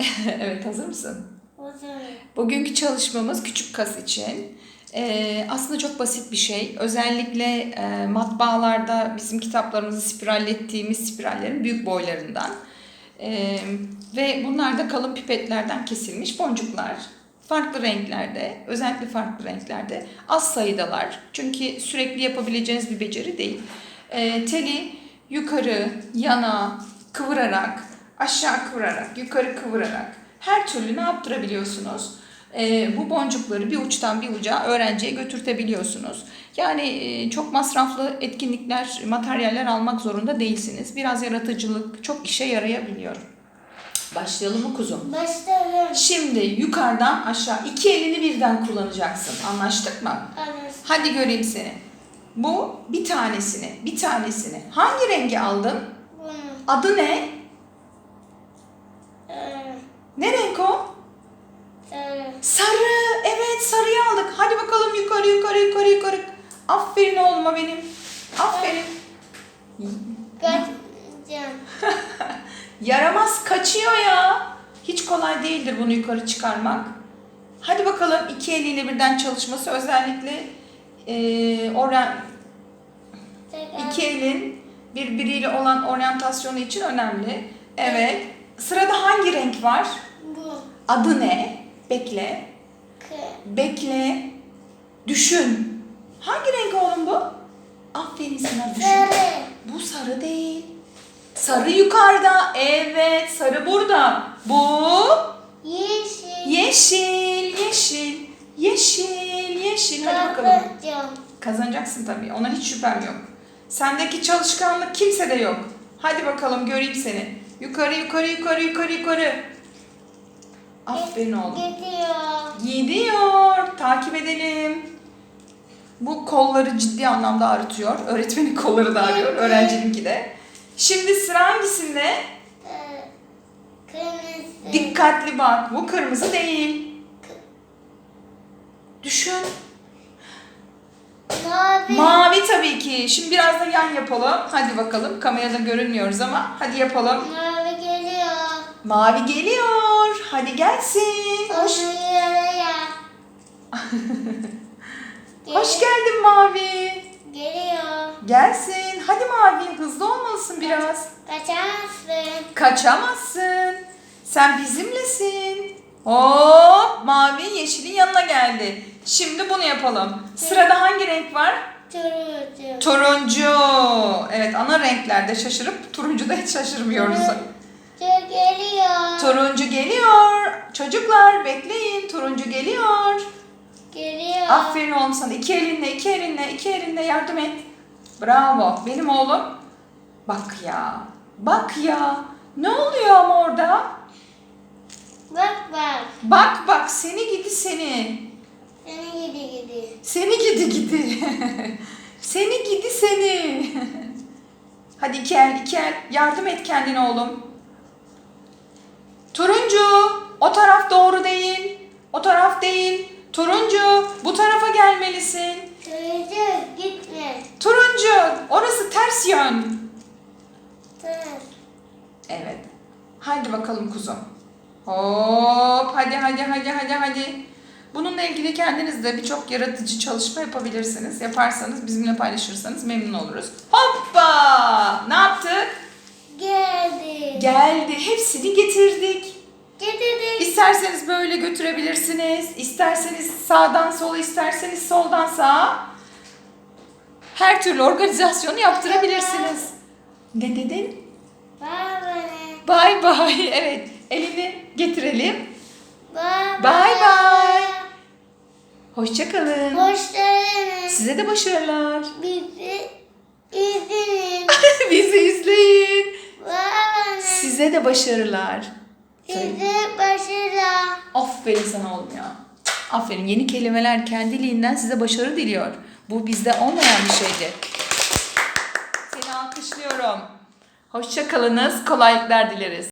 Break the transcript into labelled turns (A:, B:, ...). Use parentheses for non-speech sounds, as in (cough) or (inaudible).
A: (laughs) evet hazır mısın?
B: Hazırım.
A: Bugünkü çalışmamız küçük kas için. Ee, aslında çok basit bir şey. Özellikle e, matbaalarda bizim kitaplarımızı spirallettiğimiz spirallerin büyük boylarından. Ee, ve bunlar da kalın pipetlerden kesilmiş boncuklar. Farklı renklerde, özellikle farklı renklerde. Az sayıdalar. Çünkü sürekli yapabileceğiniz bir beceri değil. Ee, teli yukarı, yana kıvırarak, aşağı kıvırarak, yukarı kıvırarak her türlü ne yaptırabiliyorsunuz? Ee, bu boncukları bir uçtan bir uca öğrenciye götürtebiliyorsunuz. Yani e, çok masraflı etkinlikler, materyaller almak zorunda değilsiniz. Biraz yaratıcılık çok işe yarayabiliyor. Başlayalım mı kuzum?
B: Başlarım.
A: Şimdi yukarıdan aşağı iki elini birden kullanacaksın. Anlaştık mı?
B: Anladım.
A: Hadi göreyim seni. Bu bir tanesini, bir tanesini. Hangi rengi aldın?
B: Bunu.
A: Adı ne? Ne renk o?
B: sarı.
A: Sarı. Evet sarıyı aldık. Hadi bakalım yukarı yukarı yukarı yukarı. Aferin oğluma benim. Aferin.
B: Kaçacağım. (laughs)
A: Yaramaz kaçıyor ya. Hiç kolay değildir bunu yukarı çıkarmak. Hadi bakalım iki eliyle birden çalışması özellikle oryan,
B: Tekrar.
A: iki elin birbiriyle olan oryantasyonu için önemli. Evet. Sırada hangi renk var?
B: Bu.
A: Adı ne? Bekle.
B: K.
A: Bekle. Düşün. Hangi renk oğlum bu? Aferin sana düşün.
B: Sarı.
A: Bu sarı değil. Sarı yukarıda. Evet, sarı burada. Bu
B: Yeşil.
A: yeşil, yeşil, yeşil, yeşil. Hadi bakalım. Kazanacaksın tabii. Ona hiç şüphem yok. Sendeki çalışkanlık kimsede yok. Hadi bakalım göreyim seni. Yukarı, yukarı, yukarı, yukarı, yukarı. Aferin oğlum.
B: Gidiyor.
A: Gidiyor. Takip edelim. Bu kolları ciddi anlamda ağrıtıyor. Öğretmenin kolları da ağrıyor. Öğrencininki de. Şimdi sıra hangisinde?
B: Ee, kırmızı.
A: Dikkatli bak. Bu kırmızı değil. Düşün.
B: Mavi.
A: Mavi tabii ki. Şimdi biraz da yan yapalım. Hadi bakalım. Kamerada görünmüyoruz ama. Hadi yapalım.
B: Mavi.
A: Mavi geliyor. Hadi gelsin. Hoş, (laughs) hoş geldin Mavi.
B: Geliyor.
A: Gelsin. Hadi Mavi. Hızlı olmalısın biraz.
B: Kaçarsın.
A: Kaçamazsın. Sen bizimlesin. Hop mavi yeşilin yanına geldi. Şimdi bunu yapalım. Sırada hangi renk var?
B: Turuncu.
A: Turuncu. Evet ana renklerde şaşırıp turuncuda hiç şaşırmıyoruz.
B: Turuncu geliyor.
A: Turuncu geliyor. Çocuklar bekleyin. Turuncu geliyor.
B: Geliyor.
A: Aferin oğlum sana. İki elinle, iki elinle, iki elinle yardım et. Bravo. Benim oğlum. Bak ya. Bak ya. Ne oluyor ama orada?
B: Bak bak.
A: Bak bak seni gidi seni.
B: Seni gidi gidi.
A: Seni gidi gidi. (laughs) seni gidi seni. (laughs) Hadi iki el iki el. Yardım et kendine oğlum. Turuncu. O taraf doğru değil. O taraf değil. Turuncu. Bu tarafa gelmelisin.
B: Turuncu gitme.
A: Turuncu. Orası ters yön.
B: Tır.
A: Evet. Hadi bakalım kuzum. Hop. Hadi hadi hadi hadi hadi. Bununla ilgili kendiniz de birçok yaratıcı çalışma yapabilirsiniz. Yaparsanız bizimle paylaşırsanız memnun oluruz. Hoppa! Ne yaptık?
B: Geldi.
A: Hepsini getirdik.
B: Getirdik.
A: İsterseniz böyle götürebilirsiniz. İsterseniz sağdan sola, isterseniz soldan sağa. Her türlü organizasyonu yaptırabilirsiniz. Ne dedin?
B: Baba ne?
A: Bay bay. Evet. Elini getirelim.
B: Baba.
A: Bay bay. Hoşçakalın.
B: Hoşçakalın.
A: Size de başarılar.
B: Bizi izleyin. (laughs)
A: Bizi izleyin. Size başarılar.
B: Size başarılar.
A: Aferin sana oğlum ya. Aferin. Yeni kelimeler kendiliğinden size başarı diliyor. Bu bizde olmayan bir şeydi. Seni alkışlıyorum. Hoşçakalınız. Kolaylıklar dileriz.